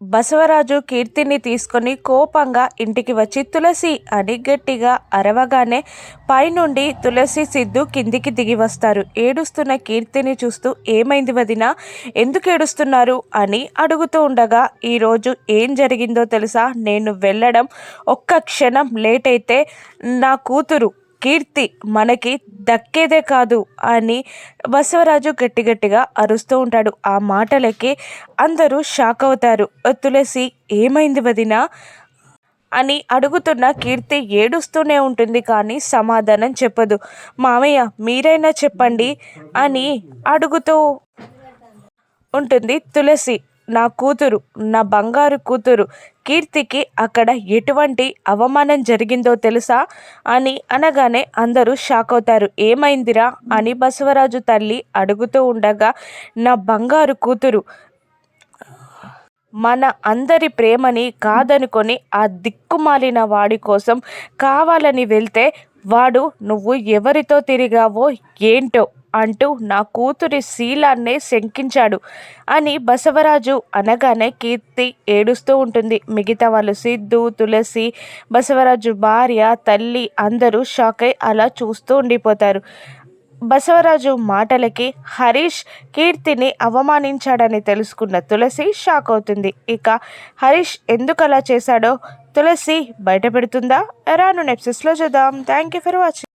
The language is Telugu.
బసవరాజు కీర్తిని తీసుకొని కోపంగా ఇంటికి వచ్చి తులసి అని గట్టిగా అరవగానే పైనుండి తులసి సిద్ధు కిందికి దిగి వస్తారు. ఏడుస్తున్న కీర్తిని చూస్తూ ఏమైంది వదిన? ఎందుకు ఏడుస్తున్నారు? అని అడుగుతూ ఉండగా ఈరోజు ఏం జరిగిందో తెలుసా? నేను వెళ్ళడం ఒక్క క్షణం లేట్ అయితే నా కూతురు కీర్తి మనకి దక్కేదే కాదు అని బసవరాజు గట్టి గట్టిగా అరుస్తూ ఉంటాడు. ఆ మాటలకి అందరూ షాక్ అవుతారు. తులసి ఏమైంది వదిన? అని అడుగుతున్న కీర్తి ఏడుస్తూనే ఉంటుంది కానీ సమాధానం చెప్పదు. మామయ్య మీరైనా చెప్పండి అని అడుగుతూ ఉంటుంది తులసి. నా కూతురు నా బంగారు కూతురు కీర్తికి అక్కడ ఎటువంటి అవమానం జరిగిందో తెలుసా? అని అనగానే అందరూ షాక్ అవుతారు. ఏమైందిరా? అని బసవరాజు తల్లి అడుగుతూ ఉండగా నా బంగారు కూతురు మన అందరి ప్రేమని కాదనుకొని ఆ దిక్కుమాలిన వాడి కోసం కావాలని వెళ్తే వాడు నువ్వు ఎవరితో తిరిగావో ఏంటో అంటూ నా కూతురి శీలాన్నే శంకించాడు అని బసవరాజు అనగానే కీర్తి ఏడుస్తూ ఉంటుంది. మిగతా వాళ్ళు సిద్ధు తులసి బసవరాజు భార్య తల్లి అందరూ షాక్ అయి అలా చూస్తూ ఉండిపోతారు. బసవరాజు మాటలకి హరీష్ కీర్తిని అవమానించాడని తెలుసుకున్న తులసి షాక్ అవుతుంది. ఇక హరీష్ ఎందుకు అలా చేశాడో తులసి బయట పెడుతుందా? రాను నెప్సెస్లో చూద్దాం. Thank you for watching.